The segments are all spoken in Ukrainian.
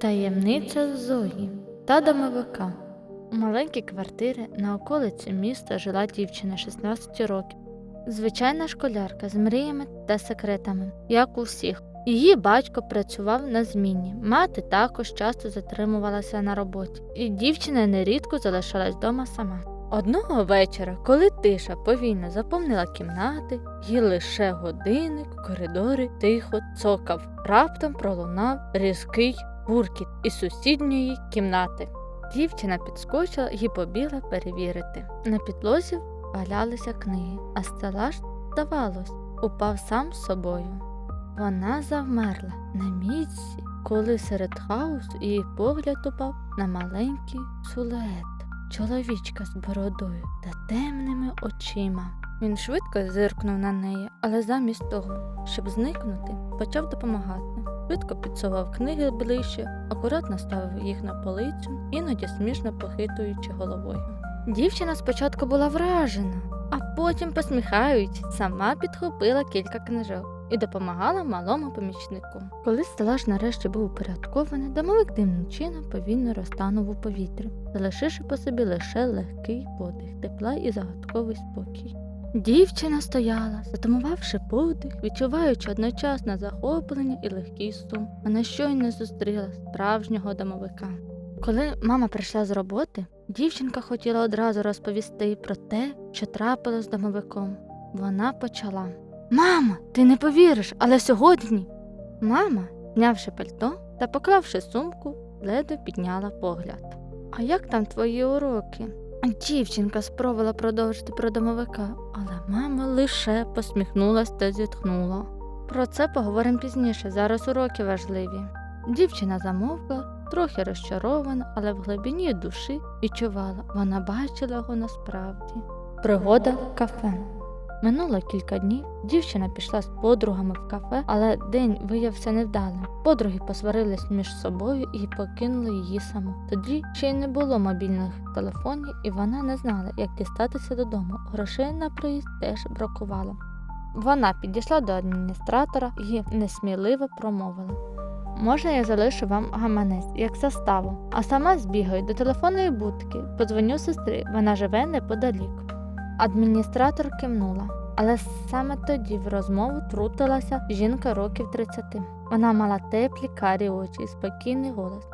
Таємниця Зої та домовика. У маленькій квартирі на околиці міста жила дівчина 16 років. Звичайна школярка з мріями та секретами, як у всіх. Її батько працював на зміні. Мати також часто затримувалася на роботі, і дівчина нерідко залишалась вдома сама. Одного вечора, коли тиша повільно заповнила кімнати, і лише годинник у коридорі тихо цокав, раптом пролунав різкий гуркіт із сусідньої кімнати. Дівчина підскочила і побігла перевірити. На підлозі валялися книги, а стелаж, здавалось, упав сам з собою. Вона завмерла на місці, коли серед хаосу її погляд упав на маленький силует чоловічка з бородою та темними очима. Він швидко зиркнув на неї, але замість того, щоб зникнути, почав допомагати. Швидко підсував книги ближче, акуратно ставив їх на полицю, іноді смішно похитуючи головою. Дівчина спочатку була вражена, а потім, посміхаючись, сама підхопила кілька книжок і допомагала малому помічнику. Коли стелаж нарешті був упорядкований, домовик дивним чином повільно розтанув у повітрі, залишивши по собі лише легкий подих тепла і загадковий спокій. Дівчина стояла, затамувавши подих, відчуваючи одночасно захоплення і легкий сум. Вона щойно зустріла справжнього домовика. Коли мама прийшла з роботи, дівчинка хотіла одразу розповісти про те, що трапилось з домовиком. Вона почала. Мама, ти не повіриш, але сьогодні. Мама, знявши пальто та поклавши сумку, ледве підняла погляд. А як там твої уроки? Дівчинка спробувала продовжити про домовика, але мама лише посміхнулась та зітхнула. Про це поговоримо пізніше, зараз уроки важливі. Дівчина замовкла, трохи розчарована, але в глибині душі відчувала, вона бачила його насправді. Пригода кафе. Минуло кілька днів. Дівчина пішла з подругами в кафе, але день виявився невдалим. Подруги посварились між собою і покинули її саму. Тоді ще й не було мобільних телефонів, і вона не знала, як дістатися додому. Грошей на приїзд теж бракувало. Вона підійшла до адміністратора і несміливо промовила. Можна я залишу вам гаманець як заставу, а сама збігаю до телефонної будки, подзвоню сестрі, вона живе неподалік. Адміністратор кивнула, але саме тоді в розмову трутилася жінка років 30. Вона мала теплі карі очі і спокійний голос.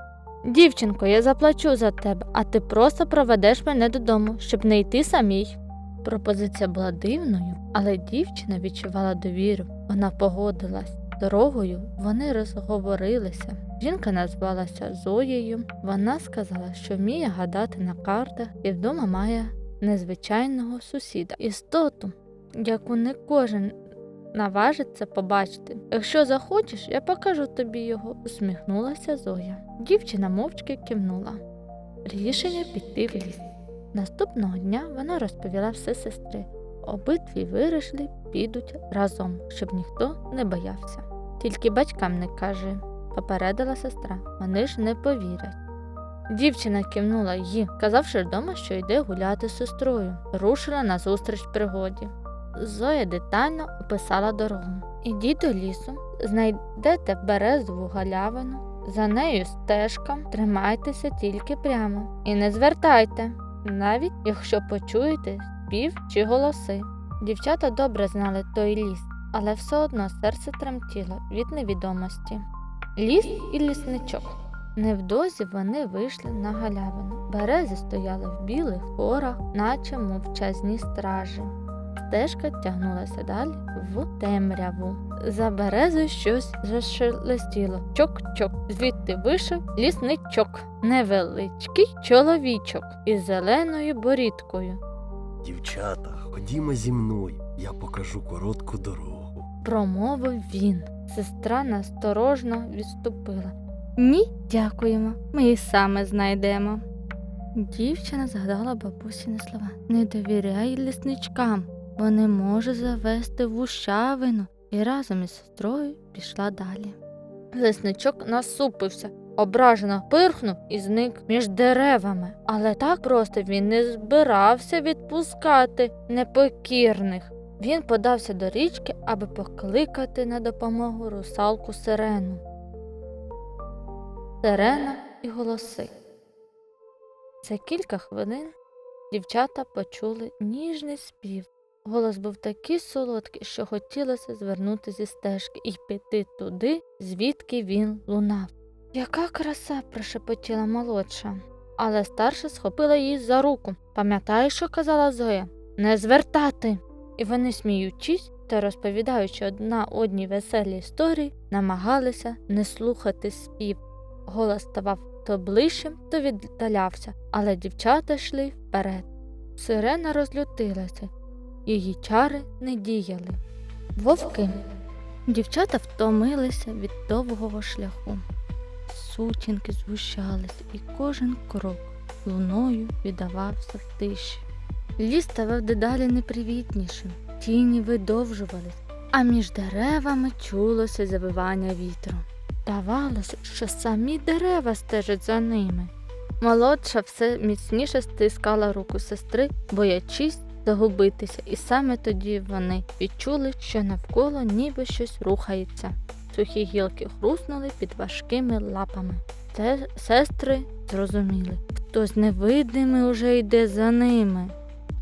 Дівчинко, я заплачу за тебе, а ти просто проведеш мене додому, щоб не йти самій. Пропозиція була дивною, але дівчина відчувала довіру. Вона погодилась. Дорогою вони розговорилися. Жінка назвалася Зоєю. Вона сказала, що вміє гадати на картах і вдома має незвичайного сусіда, істоту, яку не кожен наважиться побачити. Якщо захочеш, я покажу тобі його, усміхнулася Зоя. Дівчина мовчки кивнула. Рішення піти в ліс. Наступного дня вона розповіла все сестри. Обидві вирішили, підуть разом, щоб ніхто не боявся. Тільки батькам не кажи, попередила сестра. Вони ж не повірять. Дівчина кивнула їй, казавши вдома, що йде гуляти з сестрою, рушила назустріч пригоді. Зоя детально описала дорогу. Ідіть до лісу, знайдете березову галявину, за нею стежка, тримайтеся тільки прямо і не звертайте, навіть якщо почуєте спів чи голоси. Дівчата добре знали той ліс, але все одно серце тремтіло від невідомості. Ліс і лісничок. Невдовзі вони вийшли на галявину. Берези стояли в білих хорах, наче мовчазні стражі. Стежка тягнулася далі в темряву. За березою щось зашелестіло. Чок-чок. Звідти вийшов лісничок, невеличкий чоловічок із зеленою борідкою. Дівчата, ходімо зі мною, я покажу коротку дорогу. Промовив він. Сестра насторожно відступила. Ні, дякуємо, ми і саме знайдемо. Дівчина згадала бабусіни слова. Не довіряй лісничкам, вони можуть завести в ущавину, і разом із сестрою пішла далі. Лісничок насупився, ображено пирхнув і зник між деревами, але так просто він не збирався відпускати непокірних. Він подався до річки, аби покликати на допомогу русалку сирену. Сирена і голоси. За кілька хвилин дівчата почули ніжний спів. Голос був такий солодкий, що хотілося звернути зі стежки і піти туди, звідки він лунав. Яка краса, прошепотіла молодша, але старша схопила її за руку. Пам'ятаєш, що казала Зоя? Не звертати. І вони, сміючись та розповідаючи одна одній веселі історії, намагалися не слухати спів. Голос ставав то ближчим, то віддалявся, але дівчата йшли вперед. Сирена розлютилася, її чари не діяли. Вовки. Дівчата втомилися від довгого шляху. Сутінки згущалися, і кожен крок луною віддавався в тиші. Ліс ставав дедалі непривітнішим, тіні видовжувались, а між деревами чулося завивання вітру. Здавалося, що самі дерева стежать за ними. Молодша все міцніше стискала руку сестри, боячись загубитися, і саме тоді вони відчули, що навколо ніби щось рухається. Сухі гілки хруснули під важкими лапами. Це сестри зрозуміли, хтось невидимий уже йде за ними.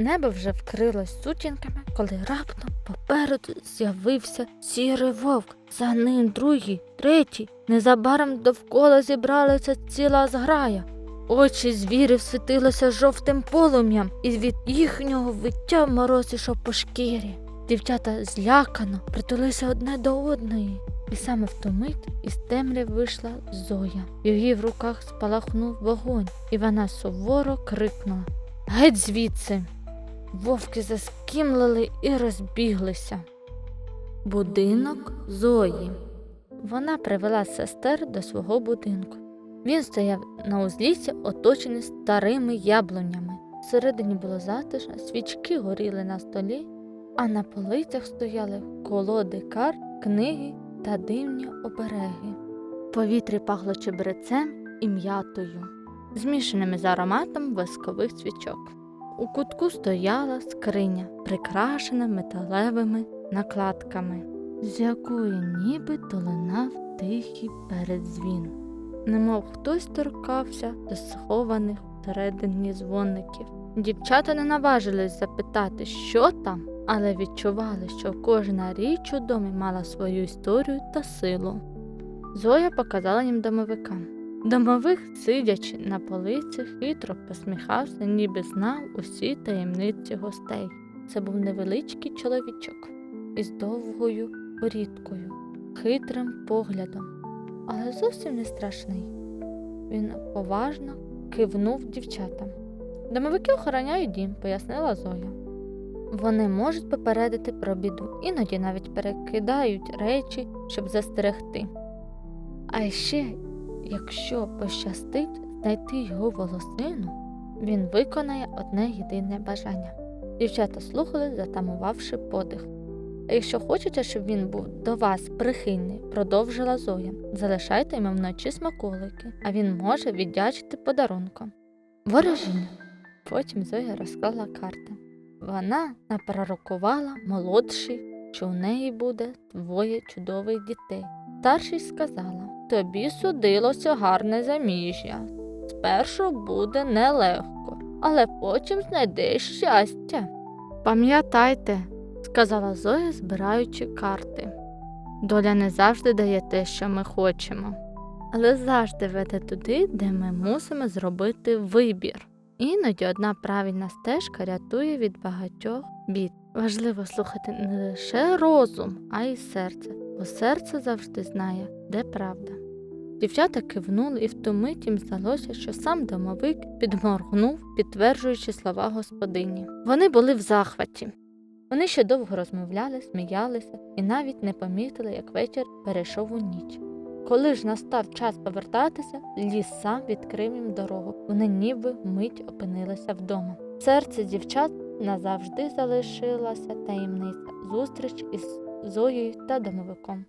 Небо вже вкрилось сутінками, коли раптом попереду з'явився сірий вовк. За ним другий, третій. Незабаром довкола зібралася ціла зграя. Очі звірів світилися жовтим полум'ям, і від їхнього виття мороз ішов по шкірі. Дівчата злякано притулися одне до одної. І саме в ту мить із темряв вийшла Зоя. В її в руках спалахнув вогонь, і вона суворо крикнула Геть звідси. Вовки заскімлили і розбіглися. Будинок Зої. Вона привела сестер до свого будинку. Він стояв на узліссі, оточений старими яблунями. Всередині було затишно, свічки горіли на столі, а на полицях стояли колоди карт, книги та дивні обереги. В повітрі пахло чебрецем і м'ятою, змішаними з ароматом воскових свічок. У кутку стояла скриня, прикрашена металевими накладками, з якої ніби долинав тихий передзвін. Немов хтось торкався до схованих всередині дзвоників. Дівчата не наважились запитати, що там, але відчували, що кожна річ у домі мала свою історію та силу. Зоя показала їм домовика. Домовик, сидячи на полиці, хитро посміхався, ніби знав усі таємниці гостей. Це був невеличкий чоловічок із довгою борідкою, хитрим поглядом, але зовсім не страшний. Він поважно кивнув дівчатам. Домовики охороняють дім, пояснила Зоя. Вони можуть попередити про біду, іноді навіть перекидають речі, щоб застерегти. А ще Якщо пощастить знайти його волосину, він виконає одне єдине бажання. Дівчата слухали, затамувавши подих. А якщо хочете, щоб він був до вас прихильний, продовжила Зоя, залишайте йому вночі смаколики, а він може віддячити подарунком. Ворожіння. Потім Зоя розклала карти. Вона напророкувала молодший, що у неї буде двоє чудових дітей. Старший сказала тобі судилося гарне заміжжя. Спершу буде нелегко, але потім знайдеш щастя. Пам'ятайте, сказала Зоя, збираючи карти. Доля не завжди дає те, що ми хочемо, але завжди веде туди, де ми мусимо зробити вибір. Іноді одна правильна стежка рятує від багатьох бід. Важливо слухати не лише розум, а й серце, бо серце завжди знає, де правда. Дівчата кивнули, і в ту мить їм здалося, що сам домовик підморгнув, підтверджуючи слова господині. Вони були в захваті. Вони ще довго розмовляли, сміялися і навіть не помітили, як вечір перейшов у ніч. Коли ж настав час повертатися, ліс сам відкрив їм дорогу. Вони ніби мить опинилися вдома. В серці дівчат назавжди залишилася таємниця зустріч із Зоєю та домовиком.